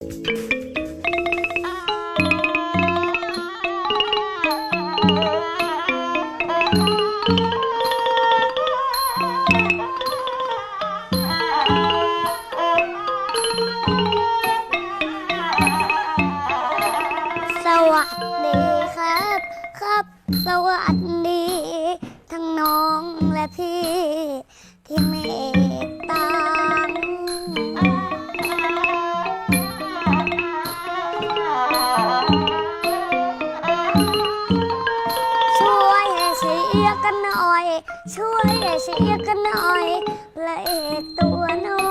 ส หน่อยพระเอกตัวน้อ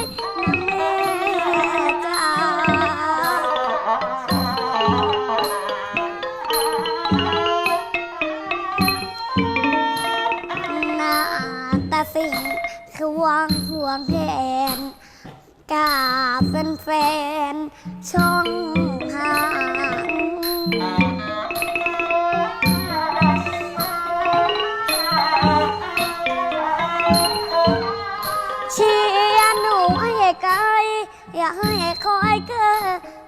ยนะแม่จ้าหน้าตาสิงคือวงห่วงแหนกาเป็นแฟนช่องหาง อย่าให้คอยเกอ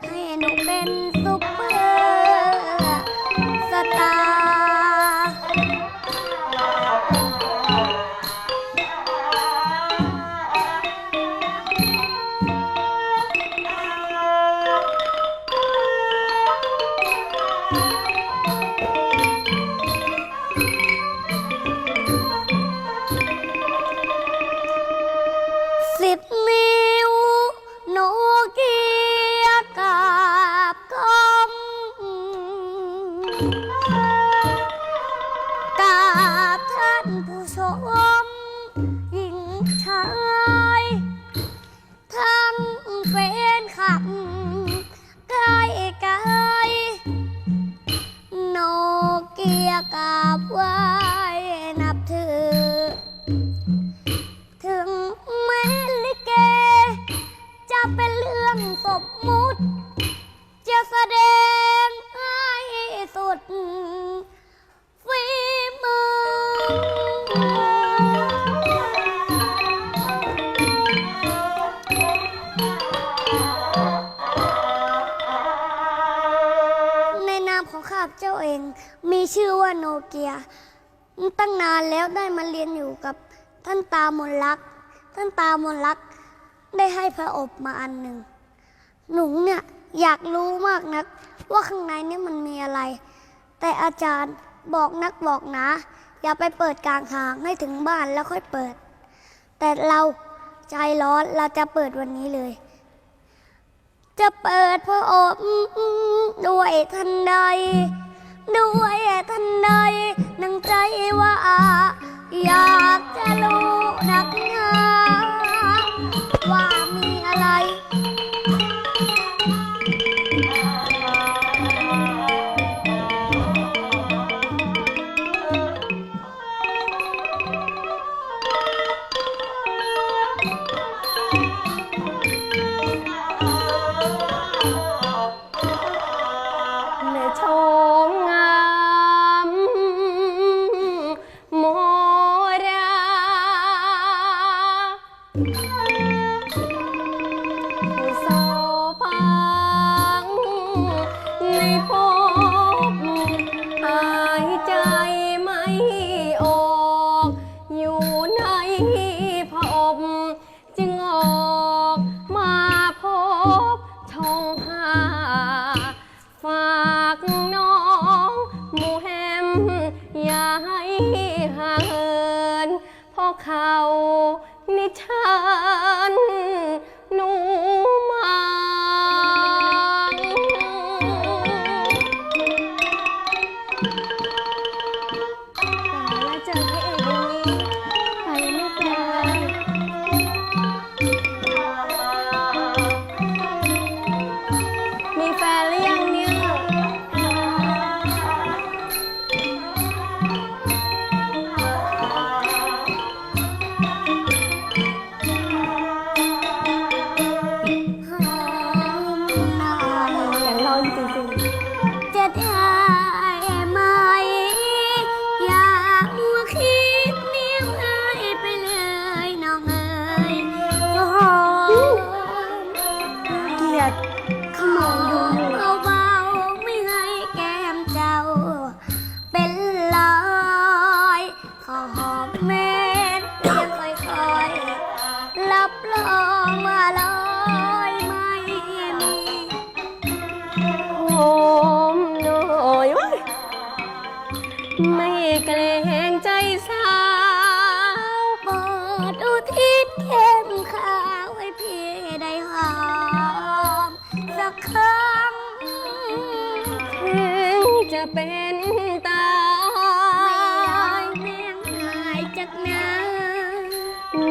ให้หนูเป็นซุปเปอร์ กั ได้มาเรียนอยู่กับท่านตามนลัก ท่านตามนลักได้ให้พระอบมาอันหนึ่ง หนูเนี่ยอยากรู้มากนัก ว่าข้างในนี่มันมีอะไร แต่อาจารย์บอกนักบอกหนาอย่าไปเปิดกลางทางให้ถึงบ้านแล้วค่อยเปิด แต่เราใจร้อนเราจะเปิดวันนี้เลย จะเปิดพระอบด้วยทันใด ด้วยทันใดนังใจว่า อยากจะรู้ โสพังในพ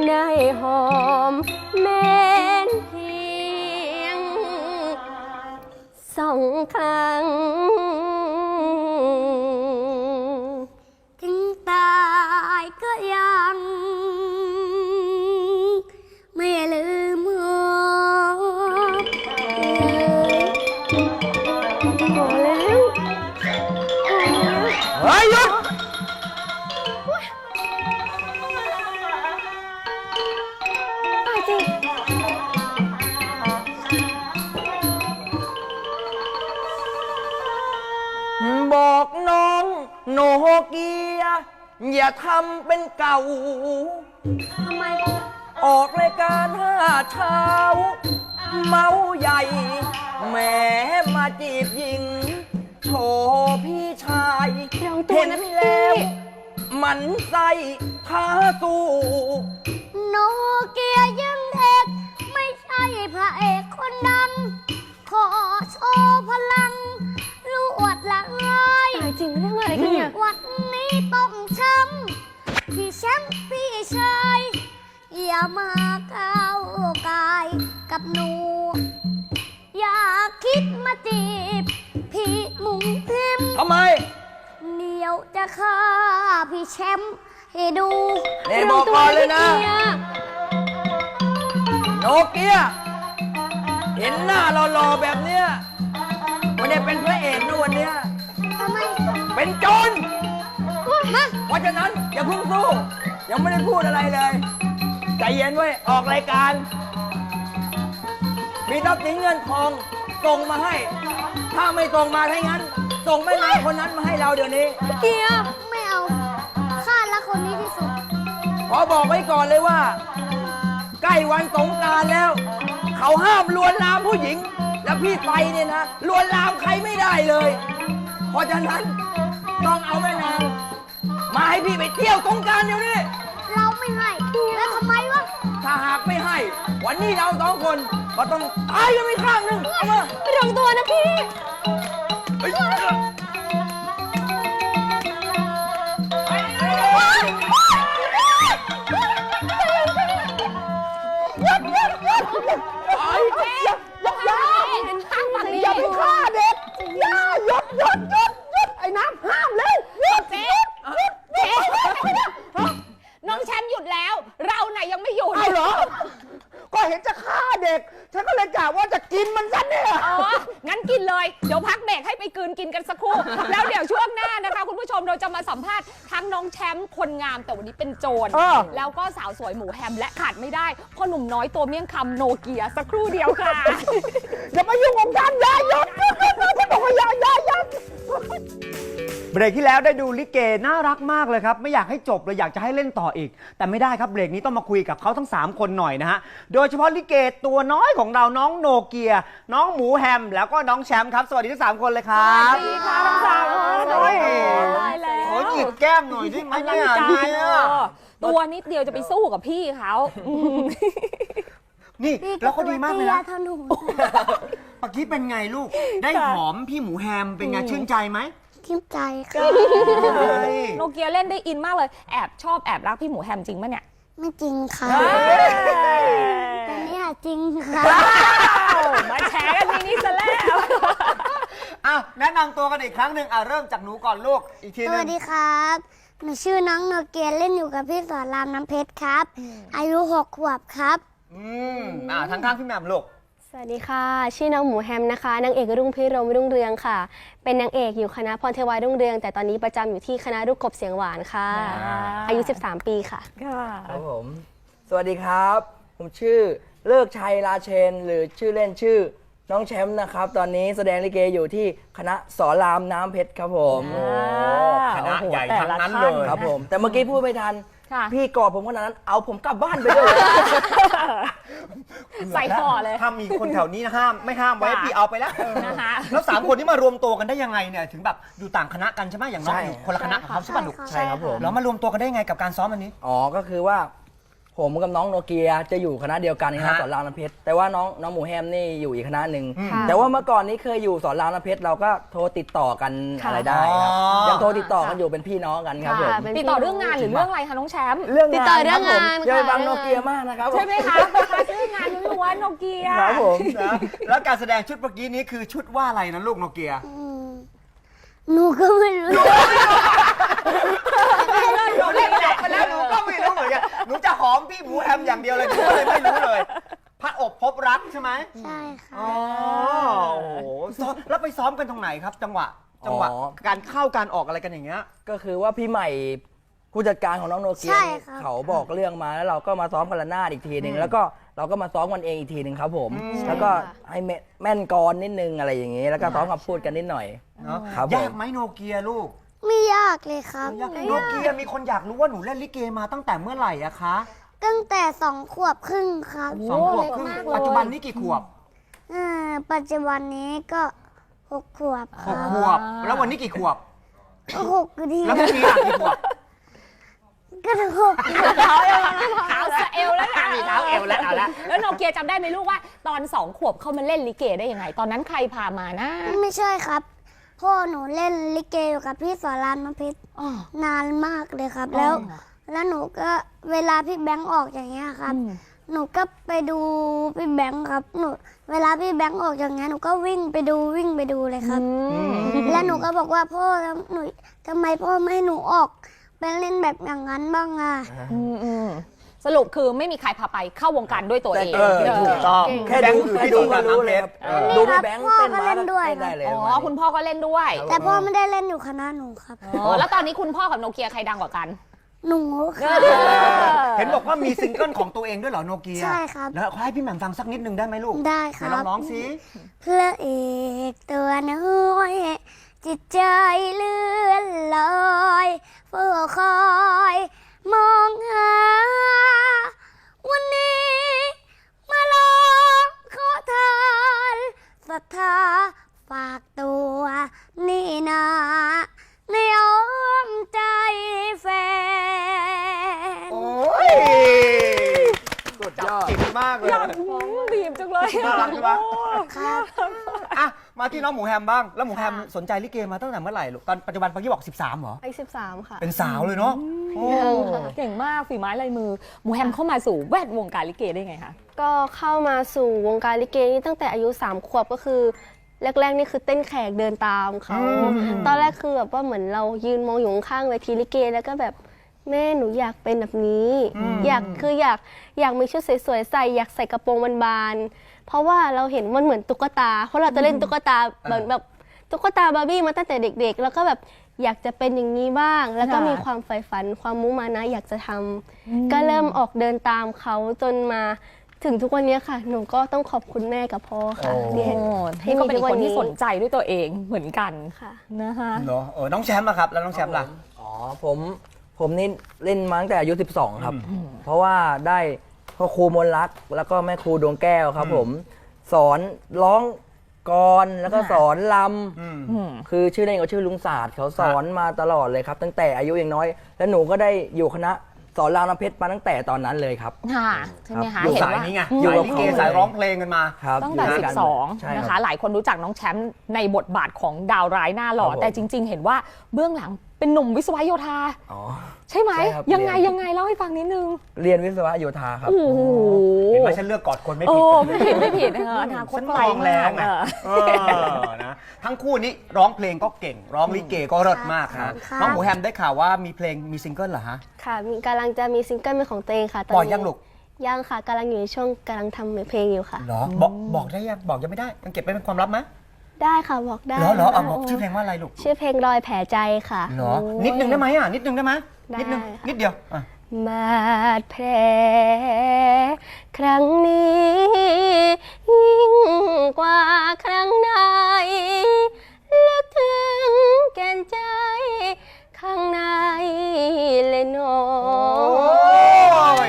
ได้หอม โนเกีย อย่าทำเป็นเก่า ทำไมออกรายการห้าเช้า เมาใหญ่แหมมาจีบหญิง โชว์พี่ชายระวังตัวนะพี่เห็แล้วมันใส่ท้าสู้ โนเกียยังเด็ก ไม่ใช่พระเอกคนดัง ขอโชว์พลัง งเรื่องอะไรกันเนี่ยวันนี้ต้องช้ำพี่แชมป์พี่ชายอย่ามาก้าวกายกับหนู อย่าคิดมาจีบ พี่หมุงพิมพ์ทำไม เดี๋ยวจะฆ่าพี่แชมป์ให้ดูเนี่ยบอกก่อนเลยนะ โนเกีย เห็นหน้าหล่อๆแบบเนี้ยไม่ได้เป็นพระเอกนะ เป็นโจรฮะเพราะฉะนั้นอย่าเพิ่งสู้ ยังไม่ได้พูดอะไรเลย ใจเย็นไว้ยออกรายการ มีทรัพย์สินเงินทองส่งมาให้ ถ้าไม่ส่งมาถ้างั้น ส่งแม่นางคนนั้นมาให้เราเดี๋ยวนี้ เกียร์ไม่เอาข้าละคนนี้ที่สุด ขอบอกไว้ก่อนเลยว่า ใกล้วันสงกรารแล้ว เขาห้ามลวนลามผู้หญิง แล้วพี่ไปเนี่ยนะลวนลามใครไม่ได้เลย เพราะฉะนั้น ต้องเอาแม่นางมาให้พี่ไปเที่ยวสงกรารเดี๋ยวนี้ เราไม่ให้ แล้วทำไมวะถ้าหากไม่ให้ วันนี้เราสองคนก็ต้องตายกันไปข้างหนึ่งเอามา ระวังตัวนะพี่ เฮ้ย เห็นจะฆ่าเด็ก ฉันก็เลยกะว่าจะกินมันซะเนี่ย อ๋อ งั้นกินเลย เดี๋ยวพักเบรกให้ไปกลืนกินกันสักครู่ แล้วเดี๋ยวช่วงหน้านะคะ คุณผู้ชมเราจะมาสัมภาษณ์ทั้งน้องแชมป์คนงามแต่วันนี้เป็นโจร เออ แล้วก็สาวสวยหมูแฮมและขาดไม่ได้พ่อหนุ่มน้อยตัวเมี่ยงคำโนเกียสักครู่เดียวค่ะ อย่ามายุ่งของฉันอย่าหยุดหยุดหยุดหยุดฉันบอกว่าอย่าอย่าอย่าเบรกที่แล้วได้ดูลิเกน่ารักมากเลยครับ ไม่อยากให้จบเลยอยากจะให้เล่นต่ออีก แต่ไม่ได้ครับเบรกนี้ต้องมาคุยกับเขาทั้ง 3 คนหน่อยนะฮะโดยเฉพาะลิเกตัวน้อยของเราน้องโนเกีย น้องหมูแฮม แล้วก็น้องแชมป์ครับ สวัสดีทั้งสามคนเลยครับสวัสดีค่ะทั้งสามคนโอ้ย ตายแล้วขอหยิบแก้มหน่อยได้ไหมอลัเนี่งยการเนี่ยเนอะตัวนิดเดียวจะไปสู้กับพี่เขาอืมนี่พี่แล้วเขาดีมากเลยตัวนะเท่าหนูเมื่อกี้เป็นไงลูก ได้หอมพี่หมูแฮมเป็นไงชื่นใจไหมทิมใจค่ะโนเกียเล่นได้อินมากเลย แอบชอบแอบรักพี่หมูแฮมจริงปะเนี่ย ไม่จริงค่ะ เฮ้ยแต่เนี่ย จริงค่ะมาแชร์กันทีนี้ซะแล้วอ้าวแนะนำตัวกันอีกครั้งหนึ่งอะเริ่มจากหนูก่อนลูกอีกทีสหนึวังสดีครับ หนูชื่อน้องโนเกียเล่นอยู่กับพี่สอนรามน้ำเพชรครับ อายุหกขวบครับ อืมอ่าทางข้างพี่แหม่มลูกสวัสดีค่ะ ชื่อน้องหมูแฮมนะคะนางเอกรุ่งพิรมรุ่งเรืองค่ะ เป็นนางเอกอยู่คณะพรเทวารุ่งเรือง แต่ตอนนี้ประจำอยู่ที่คณะลูกกบเสียงหวานค่ะอ่าอายุ 13 ปีค่ะ ครับผม สวัสดีครับ ผมชื่อ เลิกชัยราเชน หรือชื่อเล่นชื่อน้องแชมป์นะครับ ตอนนี้แสดงลิเกอยู่ที่คณะสอนรามน้ำเพชรครับผมคณะโอ้โใหญ่แต่ทั้งละนั้นท่าเลย ครับผม แต่เมื่อกี้พูดไม่ทัน ค่ะ พี่กอดผมขนาดนั้น เอาผมกลับบ้านไปด้วย ใส่ห่อเลย ถ้ามีคนแถวนี้ห้ามไม่ห้ามไว้ค่ะพี่เอาไปแล้วนะคะ แล้วสามคนนี้มารวมตัวกันได้ยังไงเนี่ยถึงแบบอยู่ต่างคณะกันใช่ไหมอย่างน้องใช่ อยู่คนละคณะกับเขาใช่ป่ะลูกใช่ค่ะใช่ครับผม แล้วมารวมตัวกันได้ยังไงกับการซ้อมอันนี้ อ๋อ ก็คือว่า ผมกับน้องโนเกียจะอยู่คณะเดียวกันนะครับฮะสอนรามน้ำเพชรแต่ว่าน้องน้องหมูแฮมนี่อยู่อีกคณะหนึ่งค่ะแต่ว่าเมื่อก่อนนี้เคยอยู่สอนรามน้ำเพชรเราก็โทรติดต่อกันค่ะอะไรได้ครับอ๋อ ยังโทรติดต่อกันอยู่เป็นพี่น้องกันครับผมค่ะเป็น ติดต่อเรื่องงานหรือเรื่องอะไรคะน้องแชมป์เรื่องติดงานต่อเรื่องคบผมงานอย่าไปค่ะ บังเรื่โนองงานเกียมากนะครับผมใช่ไหมคะโฟกัสเรื่องงานล้วนๆโนเกีย ครับผมนะแล้วการแสดงชุดเมื่อกี้นี้คือชุดว่าอะไรนะลูกโนเกียอืมหนูก็ไม่รู้ หนูเล่นจบไปแล้วหนูก็ไม่รู้เหมือนกันหนูจะหอมพี่หมูแฮมอย่างเดียวเลยหนูก็เลยไม่รู้เลยพระอบพบรักใช่ไหมใช่ค่ะ อ๋อโอ้โหซ้อมแล้วไปซ้อมกันตรงไหนครับ จังหวะ จังหวะ อ๋อ การเข้าการออกอะไรกันอย่างเงี้ย ก็คือว่าพี่ใหม่ผู้จัดการของน้องโนเกียใช่นี่ครับ เขาบอกเรื่องมาแล้วเราก็มาซ้อมกันละหน้าดอีกทีหนึ่งอืม แล้วก็เราก็มาซ้อมกันเองอีกทีหนึ่งครับ ผมอืมแล้วก็ให้แม่แม่นกรนิดนึงอะไรอย่างงี้ แล้วก็ซ้อมคำพูดกันนิดหน่อย เนาะครับผม ยากไหมโนเกียลูก ไม่ยากเลยครับยากโนเกียมีคนอยากรู้ว่าหนูเล่นลิเกมาตั้งแต่เมื่อไหร่อะคะตั้งแต่สองขวบครึ่งครับสองขวบครึ่งปัจจุบันนี้กี่ขวบอ่าปัจจุบันนี้ก็หกขวบคหรักบขวบ แล้ววันนี้กี่ขวบก็หกอยู่ดีแล้วพรุ่งนี้ล่ะกี่ขวบก็ถึงหกอยู่เท้าเอวเท้าสะเอวแล้วนะมีเท้าเอวแล้วเอาละแล้วโนเกียจำได้ไหมลูกว่า ตอนสองขวบเข้ามาเล่นลิเกได้ยังไง ตอนนั้นใครพามานะ ไม่ใช่ครับ พ่อหนูเล่นลิเกอยู่กับพี่สอนรามน้ำเพชรอ๋อ นานมากเลยครับ แล้ว อ๋อ แล้วหนูก็เวลาพี่แบงค์ออกอย่างเงี้ยครับ อืมหนูก็ไปดูพี่แบงค์ครับหนูเวลาพี่แบงค์ออกอย่างเงี้ยหนูก็วิ่งไปดูวิ่งไปดูเลยครับ อืม แล้วหนูก็บอกว่าพ่อแล้วหนูทำไมพ่อไม่ให้หนูออกไปเล่นแบบอย่างนั้นบ้างอะ อืมอืม สรุปคือไม่มีใครพาไปเข้าวงการด้วยตัวเองเออถูกต้องแค่ดูคือพี่ดูก็รู้เลยครับเออดูพี่แบงค์พ่อเต้นก็มาเล่นด้วยเต้นได้เลย อ๋อวันนี้คุณพ่อก็เล่นด้วยครับแต่พ่อไม่ได้เล่นอยู่คณะหนูครับอ๋อแล้วตอนนี้คุณพ่อกับโนเกียใครดังกว่ากันหนูค่ะเห็นบอกว่ามีซิงเกิลของตัวเองด้วยเหรอโนเกีย ใช่ครับแล้วขอให้พี่แหม่มฟังสักนิดนึงได้ไหมลูก ได้คไหนรับลองร้องสิพระเอกตัวน้อยจิตใจเลื่อนลอยเฝ้าคอย มองหา วันนี้มาลองขอทานศรัทธาฝากตัวนี่นาในอ้อมใจแฟน โอ้ยสุดยอดจิตมากเลย อยากบีบจังเลยน่ารักใช่ปะ ครับ อะ มาที่น้องหมูแฮมบ้าง แล้วหมูแฮมสนใจลิเกมาตั้งแต่เมื่อไหร่ลูก ตอนปัจจุบันเมื่อกี้บอก 13เหรอ ไอ้สิบสามค่ะ เป็นสาวเลยเนาะโอ้ เก่งมากฝีไม้ลายมือหมูแฮมเข้ามาสู่แวดวงการลิเกได้ไงคะก็เข้ามาสู่วงการลิเกนี่ตั้งแต่อายุ3ขวบก็คือแรกๆนี่คือเต้นแขกเดินตามเขาตอนแรกคือแบบว่าเหมือนเรายืนมองอยู่ข้างๆเวทีลิเกแล้วก็แบบแม่หนูอยากเป็นแบบนี้ อยากคืออยากอยากมีชุดสวยๆใส่อยากใส่กระโปรงบานๆเพราะว่าเราเห็นมันเหมือนตุ๊กตา เพราะเราจะเล่นตุ๊กตาเหมือนแบบตุ๊กตาบาร์บี้มาตั้งแต่เด็ก ๆ แล้วก็แบบ อยากจะเป็นอย่างนี้บ้าง แล้วก็ค่ะมีความใฝ่ฝันความมุ่งมานะ อยากจะทำก็เริ่มออกเดินตามเขาจนมาถึงทุกวันนี้ค่ะ หนูก็ต้องขอบคุณแม่กับพ่อค่ะโอ้ที่ให้โอ้ให้นี่ก็มีเป็นทุกควันนนี้ที่สนใจด้วยตัวเองเหมือนกันค่ะ นะคะ เนาะเออน้องแชมป์อะครับ แล้วน้องแชมป์ล่ะ อ๋อผมผมนี่เล่นมาตั้งแต่อายุ 12 ครับ เพราะว่าได้พ่อครูมนลักษณ์แล้วก็แม่ครูดวงแก้วครับผม สอนร้อง กลอนแล้วก็สอนลอืมอืมำคือชื่อเล่นเขาชื่อลุงศาสตร์เขาสอนมาตลอดเลยครับ ตั้งแต่อายุยังน้อย แล้วหนูก็ได้อยู่คณะสอนรามน้ำเพชรมาตั้งแต่ตอนนั้นเลยครับค่ะใช่ไหมคะอยู่เห็นสายว่านี้ไงอยู่สายกับลิเกเขาสายร้องเพลงกันมาครับตั้งแต่ยู่ด้วยกันใช่12 นะครัคะบหลายคนรู้จักน้องแชมป์ในบทบาทของดาวร้ายหน้าหล่อครับผมแต่จริง ๆ เห็นว่าเบื้องหลัง เป็นหนุ่มวิศวโยธา อ๋อ ใช่ไหม ใช่ครับยังไงเรียน ยังไงเล่าให้ฟังนิดนึง เรียนวิศวะโยธาครับ โอ้โหเห็นไหมฉันเลือกกอดคนไม่โอ้ผิดไม่ผิดไม่ผิดเอออนาคตฉันไกมลองแล้วไงมาก เออนะทั้งคู่นี้ร้องเพลงก็เก่ง ร้องลิเกก็เลิศมากครันะบครับน้องหมูแฮมได้ข่าวว่ามีเพลงมีซิงเกิลเหรอฮะ ค่ะมีกำลังจะมีซิงเกิลเป็นของตัวเองค่ะตอนปล่อยนี้ยังลูก ยังค่ะกำลังอยู่ในช่วงกำลังทำเพลงอยู่ค่ะ เหรอบอกบอกได้ยังบอกยังไม่ได้ยังเก็บไว้เป็นความลับไหม ได้ค่ะบอกได้เหรอเหรอเอาค่ะบอกชื่อเพลงว่าอะไรลูกชื่อเพลงรอยแผลใจค่ะเหรอ นิดนึงได้ไหมอะ นิดนึงได้ไหมได้นิดนึงค่ะนิดเดียวอะบาดแผลครั้งนี้ ยิ่งกว่าครั้งใดลึกถึงแก่นใจ ข้างในเลยโน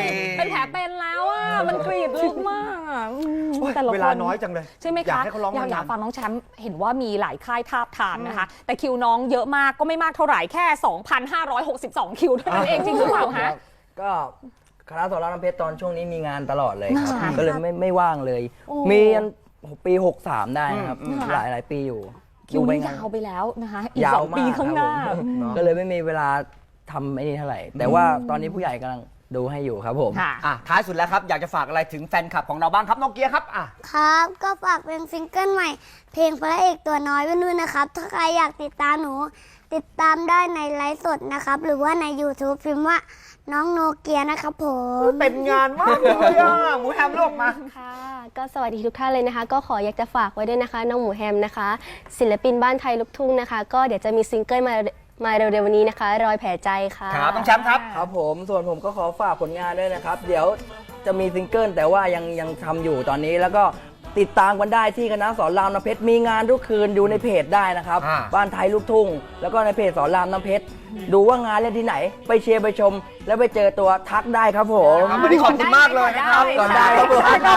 ย เป็นแผลเป็นแล้วอะมันกรีดลึกมากอะอืม โอ้ย แต่ละเวคลานน้อยจังเลย ใช่ไหมคะอยากให้เขาร้องอยากอยากนานๆฟังน้องแชมป์เห็นว่ามีหลายค่ายทาบทามนะคะ แต่คิวน้องเยอะมากก็ไม่มากเท่าไหร่แค่ 2,562 คิวเท่านั้นเองจริงหรือเปล่าคฮะรับก็คณะสอนรามน้ำเพชรตอนช่วงนี้มีงานตลอดเลยครับค่ะก็เลยไม่ไม่ว่างเลย โอ้ มียันปี 63 ได้นะครับอืมหลายหลายปีอยู่คิวดูไปนี่งานยาวไปแล้วนะคะอีกยาสวองมากปีข้างหน้า ครับผมอืมก็เลยไม่มีเวลาทำไอ้นี่เท่าไหร่ แต่ว่าตอนนี้ผู้ใหญ่กำลัง ดูให้อยู่ครับผมค่ะ อะท้ายสุดแล้วครับ อยากจะฝากอะไรถึงแฟนคลับของเราบ้างครับโนเกียครับอะ ครับก็ฝากเป็นซิงเกิลใหม่ เพลงพระเอกตัวน้อยไว้ด้วยนะครับ ถ้าใครอยากติดตามหนู ติดตามได้ในไลฟ์สดนะครับ หรือว่าใน YouTube พิมพ์ว่าน้องโนเกียนะครับผมเป็นงานมากเลยอะหมูแฮมโลกมา ค่ะก็สวัสดีทุกท่านเลยนะคะ ก็ขออยากจะฝากไว้ด้วยนะคะ น้องหมูแฮมนะคะ ศิลปินบ้านไทยลูกทุ่งนะคะ ก็เดี๋ยวจะมีซิงเกิลมา มาเร็วๆวันนี้นะคะ รอยแผลใจค่ะครับต้องแชมป์ครับครับผมส่วนผมก็ขอฝากผลงานด้วยนะครับ เดี๋ยวจะมีซิงเกิลแต่ว่ายังยังทำอยู่ตอนนี้แล้วก็ ติดตามกันได้ที่คณะสอนรามน้ำเพชรมีงานทุกคืนดูในเพจได้นะครับ อ่า บ้านไทยลูกทุ่ง แล้วก็ในเพจสอนรามน้ำเพชรดูว่างานเล่นที่ไหน ไปเชียร์ไปชม แล้วไปเจอตัวทักได้ครับผม ครับวันนี้ขอบคุณมากเลยนะครับก่อนได้ครับผมขอบคุณค่ะ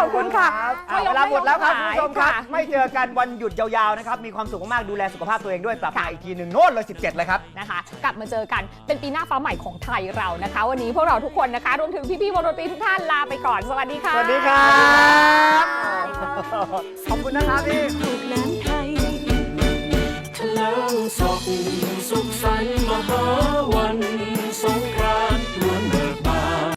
ขอบคุณค่ะอะเวลาหมดแล้วครับคุณผู้ชมครับค่ะไม่เจอกันวันหยุดยาวๆนะครับ มีความสุขมากๆดูแลสุขภาพตัวเองด้วยกลับมาอีกทีหนึ่งโน่นเลย 17 เลยครับ นะคะ กลับมาเจอกันเป็นปีหน้าฟ้าใหม่ของไทยเรานะคะ วันนี้พวกเราทุกคนนะคะ รวมถึงพี่ๆวงดนตรีทุกท่านลาไปก่อน สวัสดีค่ะ สวัสดีครับขอบคุณนะครับพี่ลูกน้ำไทยทะเลิงศกสุขสันต์มหาวันสงกราน